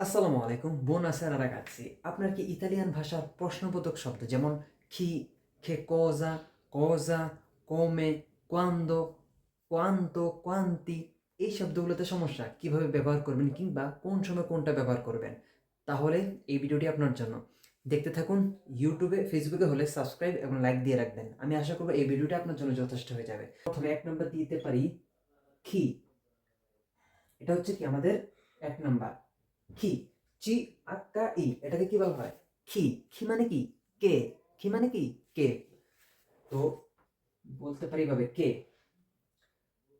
আসসালামু আলাইকুম buonasera ragazzi আপনার কি ইতালিয়ান ভাষার প্রশ্নবোধক শব্দ, যেমন কি che cosa cosa, come, quando, quanto, quanti, এই শব্দগুলোতে সমস্যা? কীভাবে ব্যবহার করবেন কিংবা কোন সময় কোনটা ব্যবহার করবেন? তাহলে এই ভিডিওটি আপনার জন্য। দেখতে থাকুন ইউটিউবে ফেসবুকে হলে সাবস্ক্রাইব এবং লাইক দিয়ে রাখবেন। আমি আশা করব এই ভিডিওটা আপনার জন্য যথেষ্ট হয়ে যাবে। প্রথমে এক নম্বর দিতে পারি, কি? এটা হচ্ছে কি আমাদের এক নাম্বার কি? চি, আক্কা, ই। এটাকে কি বলা হয়? কি কি মানে কি? কে? কি মানে কি? কে? তো বলতে পারি ভাবে কে?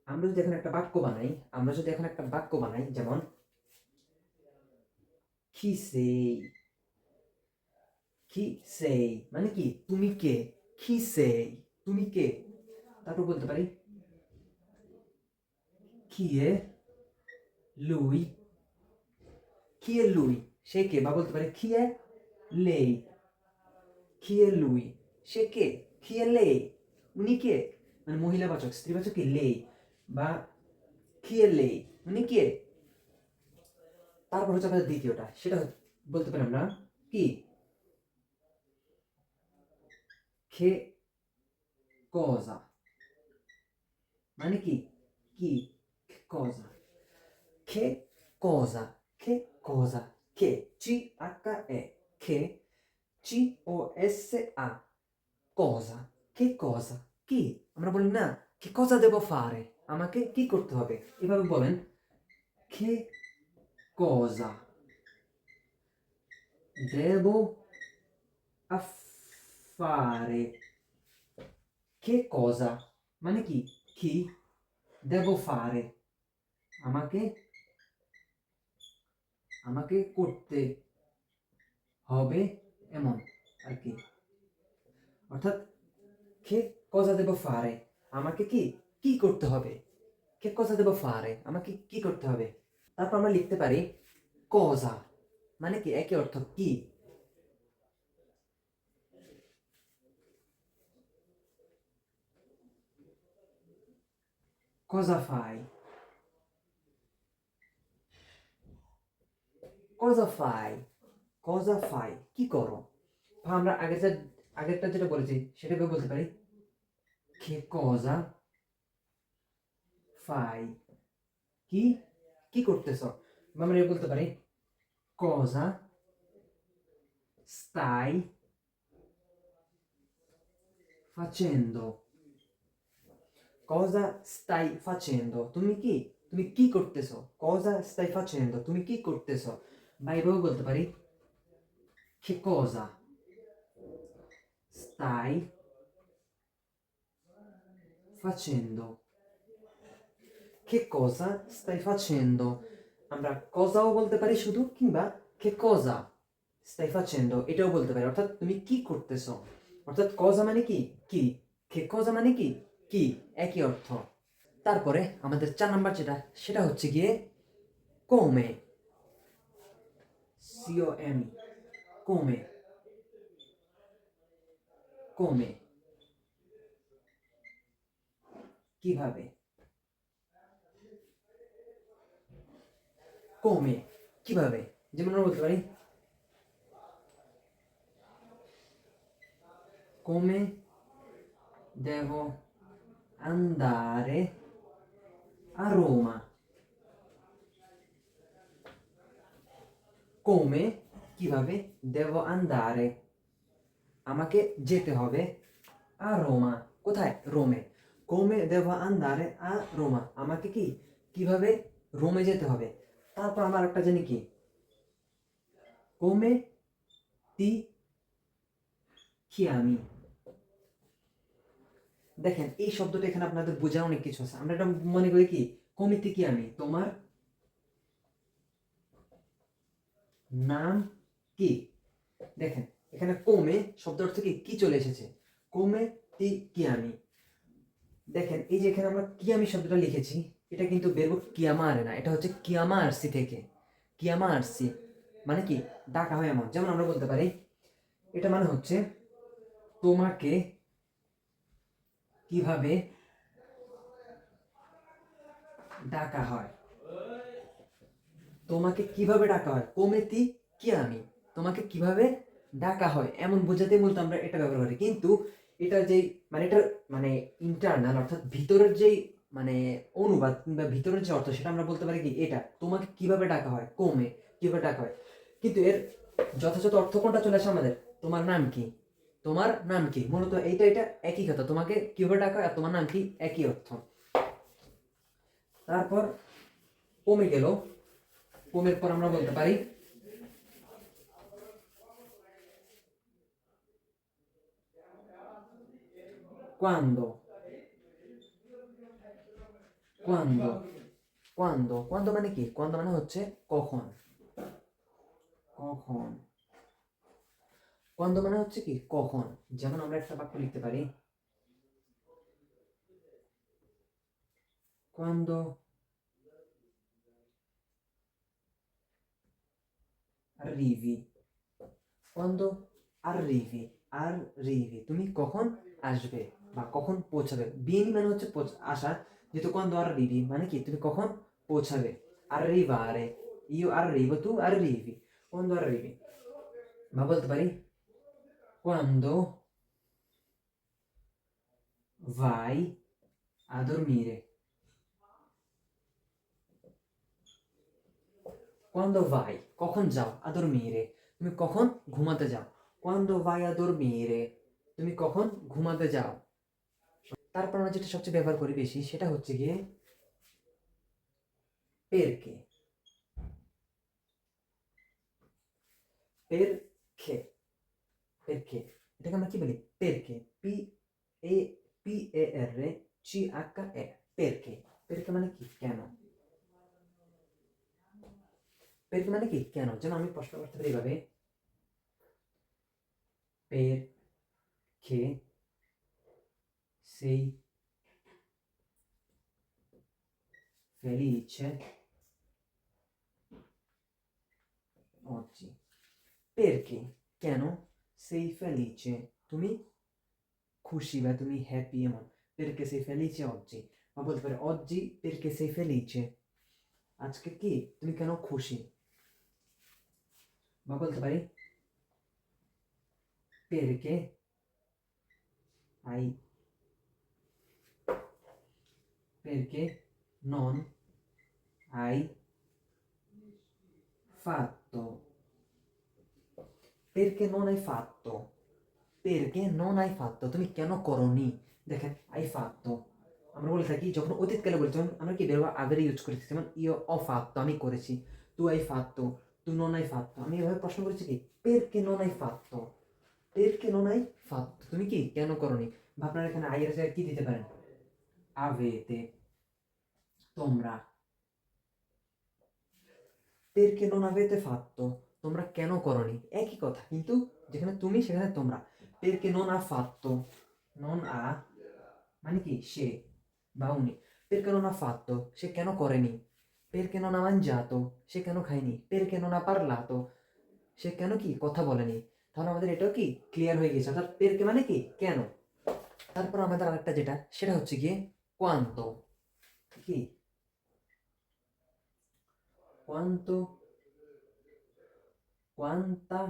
আমরা যদি এখন একটা বাক্য বানাই, আমরা যদি এখন একটা বাক্য বানাই, যেমন কি সেই। কি সেই। মানে কি? তুমি কে? কি সেই। তুমি কে? তারপর বলতে পারি এ lui chi è lui? সে কে বা বলতে পারে chi è lei chi è lui? সে কে chi è lei উনি কে মানে মহিলাবাচক স্ত্রীবাচক কি লেই বা কি এ লেই উনি কে তারপর হচ্ছে আমাদের দ্বিতীয়টা সেটা বলতে পারি আমরা কি che cosa? মানে কি কি cosa? Che cosa? Che cosa che c h e che c o s a cosa che cosa কি আমরা বলি না che cosa devo fare আমাকে কি করতে হবে এভাবে বলেন che cosa devo fare che cosa মানে কি কি devo fare আমাকে আমাকে করতে হবে এমন আর কি। অর্থাৎ কে কজা devo fare আমাকে কি কি করতে হবে? কে cosa devo fare আমাকে কি করতে হবে? তারপর আমরা লিখতে পারি কজা মানে কি একই অর্থ কি? cosa fai cosa fai কি করো আমরা আগের যে আগেরটা যেটা বলেছি সেটাকে বলতে পারি che cosa fai কি কি করতেছ আমরা বলতে পারি cosa stai facendo cosa stai facendo তুমি কি তুমি কি করতেছ cosa stai facendo তুমি কি করতেছ বা এভাবে বলতে পারি che cosa? Stai facendo? Che cosa stai facendo? আমরা কজাও বলতে পারি শুধু কিংবা che cosa stai facendo? এটাও বলতে পারি অর্থাৎ তুমি কি করতেছ অর্থাৎ কজা মানে কি কি che cosa মানে কি কি একই অর্থ তারপরে আমাদের চার নাম্বার যেটা সেটা হচ্ছে গিয়ে come? C-O-M come come কিভাবে come কিভাবে যেমন আমরা বলতে পারি come devo andare a Roma Come, কীভাবে devo andare আমাকে যেতে হবে a Roma কোথায়? রোমে। Come devo andare a Roma আমাকে কি? কীভাবে রোমে যেতে হবে? তারপর আমার একটা জানি কি? Come, ti, chiami দেখেন, এই শব্দটা এখানে আপনাদের বোঝার অনেক কিছু আছে। আমরা এটা মনে করি কি? কমিতে কি আমি তোমার নাম কি? দেখেন, এখানে কমে শব্দ অর্থ কি? কি চলে এসেছে? কমে তি কি আমি দেখেন, এই যে এখানে আমরা কি আমি শব্দটা লিখেছি, এটা কিন্তু বেরবো কিয়ামা আরে না, এটা হচ্ছে কিয়ামা আরসি থেকে। কিয়ামা আরসি মানে কি? ডাকা হয় এমন। যেমন আমরা বলতে পারি, এটা মানে হচ্ছে তোমাকে কীভাবে ডাকা হয়। তোমাকে কীভাবে ডাকা হয়? কোমেতি কি আমি? তোমাকে কীভাবে ডাকা হয়? এমন বোঝাতে মূলত আমরা এটা ব্যবহার করি। কিন্তু এটা যেই মানে এটা মানে ইন্টারনাল অর্থাৎ ভিতরের যেই মানে অনুবাদ কিংবা ভিতরের যে অর্থ, সেটা আমরা বলতে পারি কি এটা? তোমাকে কীভাবে ডাকা হয়? কমে কীভাবে ডাকা হয়? কিন্তু এর যথাযথ অর্থ কোনটা চলে আসে আমাদের? তোমার নাম কি? তোমার নাম কি? মূলত এইটা এটা একই কথা। তোমাকে কীভাবে ডাকা হয় আর তোমার নাম কি? একই অর্থ। তারপর কমে গেল। কমের পর আমরা বলতে পারি Quando? Quando? Quando? Quando মানে কি Quando মানে হচ্ছে কখন কখন Quando মানে হচ্ছে কি কখন যেমন আমরা একটা বাক্য লিখতে পারি Quando? arrivi Quando arrivi arrivi তুমি কখন আসবে বা কখন পৌঁছাবে বিনি মানে হচ্ছে পৌঁছ- আসা যেহেতু quando arrivi মানে কি তুমি কখন পৌঁছাবে arrivare io arrivo tu arrivi quando arrivi ma বলতে পারি quando vai a dormire quando vai কখন যাও? a dormire তুমি কখন ঘুমাতে যাও? quando vai a dormire তুমি কখন ঘুমাতে যাও? তারপর আমরা যেটা সবচেয়ে ব্যবহার করি বেশি, সেটা হচ্ছে গিয়ে পেরকে। পেরকে পেরকে এটাকে আমরা কি বলি? পেরকে। P A P A R C aka A, পেরকে। পেরকে মানে কি? কেন? পেরকে মানে কি কেন যেন আমি প্রশ্ন করতে পারি এভাবে পের che sei felice oggi perché কেন sei felice তুমি খুশি বা তুমি হ্যাপি এমন perché sei felice oggi বা বলতে পারে oggi perché sei felice আজকে কি তুমি কেন খুশি বা বলতে পারি perché hai perché non hai fatto perché non hai fatto perché non hai fatto তুমি কেন করনি দেখেন আই fatto আমরা বলে থাকি যখন অতীতকালে বলি যেমন আমরা কি বেরোবা আবের ইউজ করেছি যেমন ইও অ fatto আমি করেছি তু আই fatto তু non hai fatto আমি এভাবে প্রশ্ন করেছি কি perché non hai fatto perché non hai fatto তুমি কি কেন করনি বা আপনারা এখানে আইয়ের জায়গায় কি দিতে পারেন avete তোমরা perché non avete fatto তোমরা কেন করনি একই কথা কিন্তু যেখানে তুমি সেখানে তোমরা perché non ha fatto non ha মানে কি সে বা উনি perché non ha fatto সে কেন করেনি perché non ha mangiato? সে কেন খায়নি perché non ha parlato? সে কেন কি কথা বলেনি তাহলে আমাদের এটাও কি ক্লিয়ার হয়ে গেছে। অর্থাৎ পেরকে মানে কি কেন তারপর আমাদের আরেকটা যেটা সেটা হচ্ছে গিয়ে কোয়ান্ত কি কোয়ান্ত কোয়ান্তা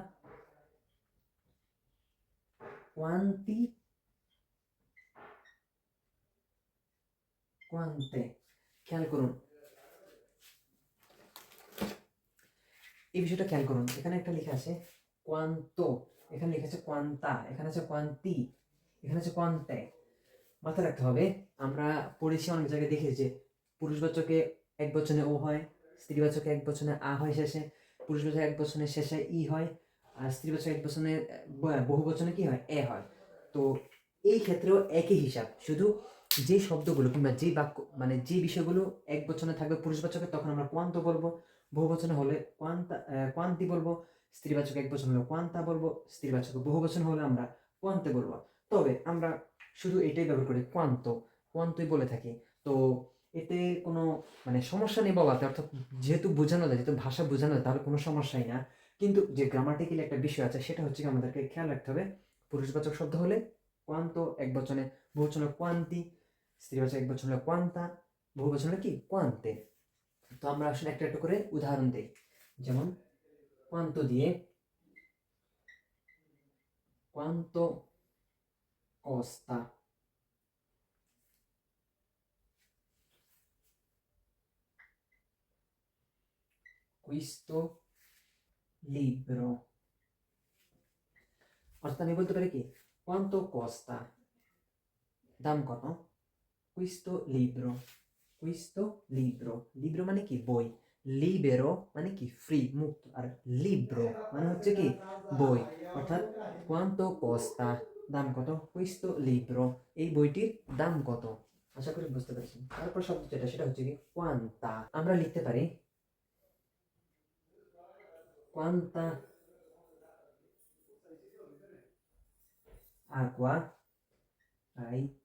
কোয়ান্তি কোয়ান্তে খেয়াল করুন এই বিষয়টা খেয়াল করুন, এখানে একটা লেখা আছে কোয়ান্ত এখানে লেখা আছে কোয়ান্তা এখানে আছে কোয়ান্তি এখানে আছে কোয়ান্তে মাথায় রাখতে হবে, আমরা পড়েছি অনেক জায়গায় দেখেছি যে পুরুষবাচকে এক বচনে ও হয় স্ত্রীবাচকে এক বচনে আ হয় শেষে পুরুষবাচক এক বচনের শেষে ই হয়, আর স্ত্রীবাচক এক বচনে বহু বচনে কি হয়? এ হয়। তো এই ক্ষেত্রেও একই হিসাব, শুধু যে শব্দগুলো কিংবা যে বাক্য মানে যে বিষয়গুলো এক বচনে থাকবে পুরুষবাচকে তখন আমরা কোয়ান্ত বলব বহু বচনে হলে কোয়ান্তা কোয়ান্তি বলব, স্ত্রীবাচক এক বচন হলে কোয়ান্তা বলব, স্ত্রীবাচক বহু বচন হলে আমরা কোয়ান্তে বলব। তবে আমরা শুধু এটাই ব্যবহার করি, কোয়ান্ত। কোয়ান্তই বলে থাকি। তো এতে কোনো মানে সমস্যা নেই বলাতে, অর্থাৎ যেহেতু বোঝানো যায়, যেহেতু ভাষা বোঝানো যায়, তাহলে কোনো সমস্যাই না। কিন্তু যে গ্রামাটিক্যালি একটা বিষয় আছে, সেটা হচ্ছে কি আমাদেরকে খেয়াল রাখতে হবে, পুরুষবাচক শব্দ হলে কোয়ান্ত এক বচনে, বহুবচন কোয়ান্তি, স্ত্রীবাচক এক বচন কোয়ান্তা বহু বচন হলে কি? কোয়ান্তে। তো আমরা আসলে একটা একটা করে উদাহরণ দিই যেমন quanto দিয়ে quanto costa questo libro অর্থাৎ আমি বলতে পারি কি quanto costa দাম কত questo libro questo libro libro মানে কি বই libero মানে কি ফ্রি মুক্ত আর libro. মানে হচ্ছে কি বই অর্থাৎ quanto costa? দাম কত questo libro. এই বইটির দাম কত আশা করি বুঝতে পেরেছেন তারপর শব্দ যেটা সেটা হচ্ছে কি quanta? আমরা লিখতে পারি quanta? Acqua? Hai?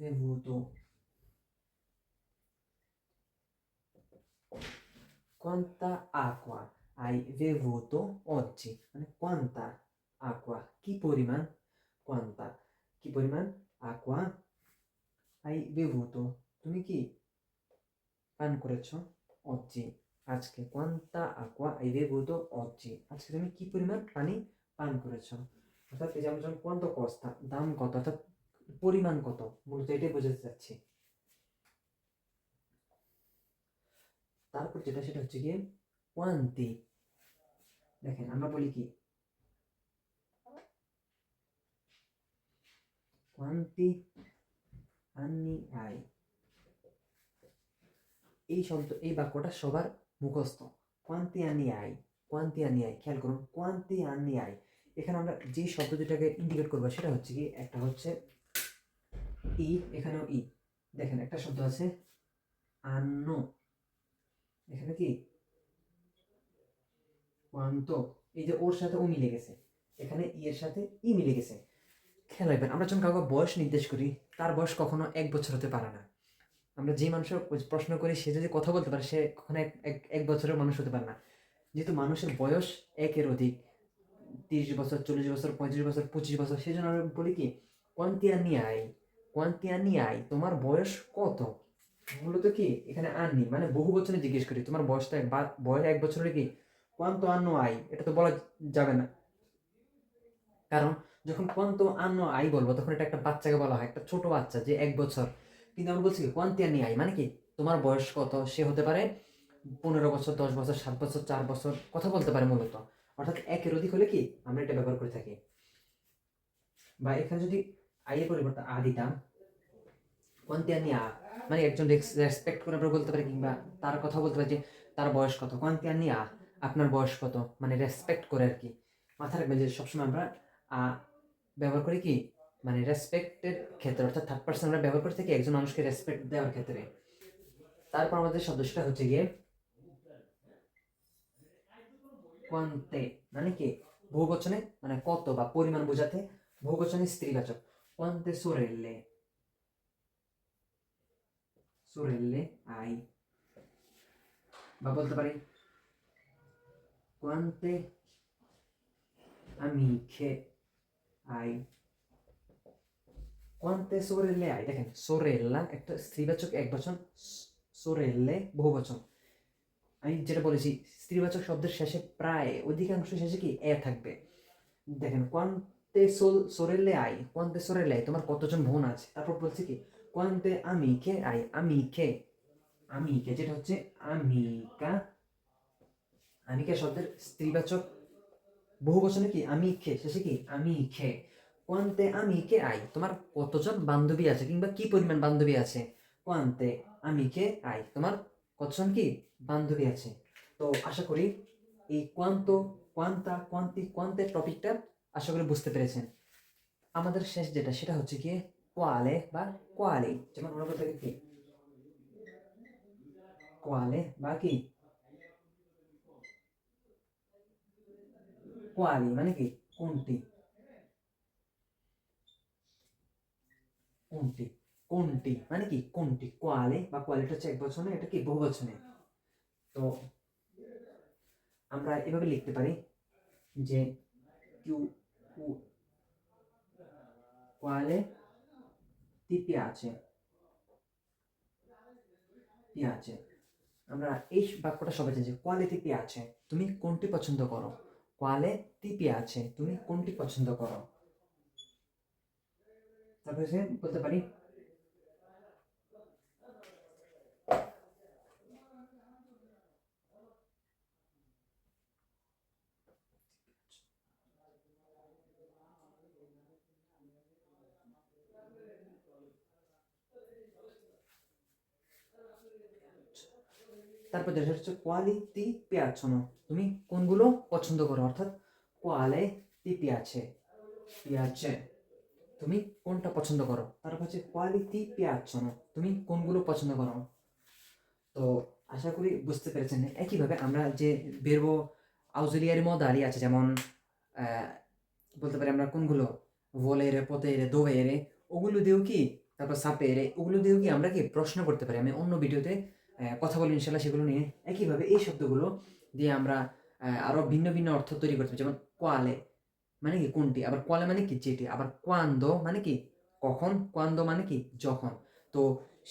Bevuto quanta acqua hai bevuto oggi মানে quanta acqua কি পরিমাণ quanta কি পরিমাণ acqua hai bevuto তুমি কি পান করেছ oggi আজকে quanta acqua hai bevuto oggi আজকে তুমি কি পরিমাণ পানি পান করেছ অর্থাৎ এই যে আমরা যখন quanto costa দাম কত অর্থাৎ পরিমাণ কত? মূলত এটাই বোঝাতে চাচ্ছি। তারপর যেটা, সেটা হচ্ছে গিয়ে quanti দেখেন, আমরা বলি কি? এই শব্দ, এই বাক্যটা সবার মুখস্থ। কোয়ান্তি আনি hai কোয়ান্তি আনি hai খেয়াল করুন কোয়ান্তি আনি hai এখানে আমরা যে শব্দ দুটাকে ইন্ডিকেট করব, সেটা হচ্ছে কি একটা হচ্ছে ই, এখানেও ই। দেখেন, একটা শব্দ আছে, আন্ন। এখানে কি? এই যে ওর সাথে ও মিলে গেছে। এখানে ই এর সাথে ই মিলে গেছে। খেয়াল রাখবেন, আমরা যখন কাউকে বয়স নির্দেশ করি, তার বয়স কখনো এক বছর হতে পারে না। আমরা যে মানুষের প্রশ্ন করি, সে যদি কথা বলতে পারে, সে কখনো এক, এক- বছরের মানুষ হতে পারে না। যেহেতু মানুষের বয়স একের অধিক, তিরিশ বছর, চল্লিশ বছর, পঁয়ত্রিশ বছর, পঁচিশ বছর সেই জন্য আমরা বলি কি কোয়ান্তিয়া নিয়ে আই কোয়ান্তিয়া নিয়ে আই, তোমার বয়স কত? মূলত কি? এখানে আননি মানে বহু বছরে জিজ্ঞেস করি, তোমার বয়সটা বা- বয়স এক বছর কি? কোয়ান্ত আন্ন আই, এটা তো বলা যাবে না। কারণ যখন কোয়ান্ত আন্ন আই বলব, তখন এটা একটা বাচ্চাকে বলা হয়, একটা ছোট বাচ্চা যে এক বছর। কিন্তু আমরা বলছি কি কোয়ান্তিয়া নিয়ে আই মানে কি? তোমার বয়স কত? সে হতে পারে পনেরো বছর, দশ বছর, সাত বছর, চার বছর, কথা বলতে পারে মূলত। অর্থাৎ একের অধিক হলে কি? আমরা এটা ব্যবহার করে থাকি। বা এখানে যদি আইয়ের পরিবর্তে আ দিতাম। কোয়ান্তিয়া নিয়ে আ? মানে একজন রেসপেক্ট করে বলতে পারি কিংবা তার কথা বলতে পারি যে, তার বয়স কত? কোয়ান্তিয়া নিয়ে আ? আপনার বয়স কত? মানে রেসপেক্ট করে আর কি। মাথায় রাখবেন যে সবসময় আমরা আ ব্যবহার করি কি? মানে রেসপেক্টের ক্ষেত্রে, অর্থাৎ থার্ড পার্সন আমরা ব্যবহার করে থাকি একজন মানুষকে রেসপেক্ট দেওয়ার ক্ষেত্রে। তারপর আমাদের সেটা হচ্ছে গিয়ে কোয়ান্তে মানে কি? বহুবচনে মানে কত বা পরিমাণ বোঝাতে বহুবচনে স্ত্রীবাচক। কোয়ান্তে সোরেল্লে সোরেল্লে আই বা বলতে পারি কোয়ান্তে amiche hai? কোয়ান্তে সোরেল্লে আই দেখেন সোরেল্লা একটা স্ত্রীবাচক এক বচন সোরেল্লে বহু বচন আমি যেটা বলেছি স্ত্রীবাচক শব্দের শেষে প্রায় অধিকাংশ শেষে কি এ থাকবে দেখেন কোয়ান্তে সোল সোরেল্লে আই, কোয়ান্তে সোরেল্লে আই, তোমার কতজন বোন আছে? তারপর বলছে কি, কোয়ান্তে আমি কে আই আমি কে আমি কে যেটা হচ্ছে আমিকা আমিকা শব্দের স্ত্রীবাচক বহু বচনে কি আমি খে শেষে কি আমি খে কোয়ান্তে আমি কে আই, তোমার কতজন বান্ধবী আছে কিংবা কি পরিমাণ বান্ধবী আছে? কোয়ান্তে আমি কে আই, তোমার কতজন কি বান্ধবী আছে? তো আশা করি এই কোয়ান্ত, কোয়ান্তা, কোয়ান্তি, কোয়ান্তের টপিকটা আশা করি বুঝতে পেরেছেন। আমাদের শেষ যেটা, সেটা হচ্ছে কি কোয়ালে বা কোয়ালে, যেমন বলতে পারি কি? কোয়ালে বা কি? কোয়ালি মানে কি? কোনটি? কোনটি? কোনটি? মানে কি? কোনটি? কোয়ালে বা কোয়ালিটা হচ্ছে এক বছরে এটা কি? বহু বছরে তো আমরা এভাবে লিখতে পারি যে কিউ কোয়ালে? ti piace piace আমরা এই বাক্যটা সবাই জানি যে কোয়ালে ti piace তুমি কোনটি পছন্দ করো? কোয়ালে ti piace তুমি কোনটি পছন্দ করো? তারপরে বলতে পারি তারপর যেটা হচ্ছে কোয়ালিটি পিয়াচনো তুমি কোনগুলো পছন্দ করো? অর্থাৎ কোয়ালে তি পিয়াছে তুমি কোনটা পছন্দ করো? তারপর হচ্ছে কোয়ালিটি পিয়াচনো তুমি কোনগুলো পছন্দ করো? তো আশা করি বুঝতে পেরেছেন। একইভাবে আমরা যে বেরবো আউজুলিয়ারি মদালি আছে, যেমন বলতে পারি আমরা কোনগুলো? ভোলেরে, পোতেরে, দোয়েরে, ওগুলো দিয়েও কি? তারপর সাপেরে ওগুলো দিয়েও কি আমরা কি প্রশ্ন করতে পারি? আমি অন্য ভিডিওতে কথা বলি ইনশাল্লাহ সেগুলো নিয়ে। একইভাবে এই শব্দগুলো দিয়ে আমরা আরও ভিন্ন ভিন্ন অর্থ তৈরি করতে যেমন কোয়ালে মানে কি, কোনটি? আবার কোয়ালে মানে কি, যেটি? আবার কোয়ান্দ মানে কি, কখন? কোয়ান্দ মানে কি, যখন। তো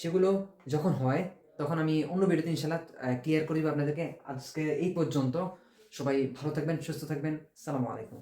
সেগুলো যখন হয়, তখন আমি অন্য ভিডিওতে ইনশাল্লাহ ক্লিয়ার করে দেবো আপনাদেরকে। আজকে এই পর্যন্ত। সবাই ভালো থাকবেন, সুস্থ থাকবেন। সালামু আলাইকুম।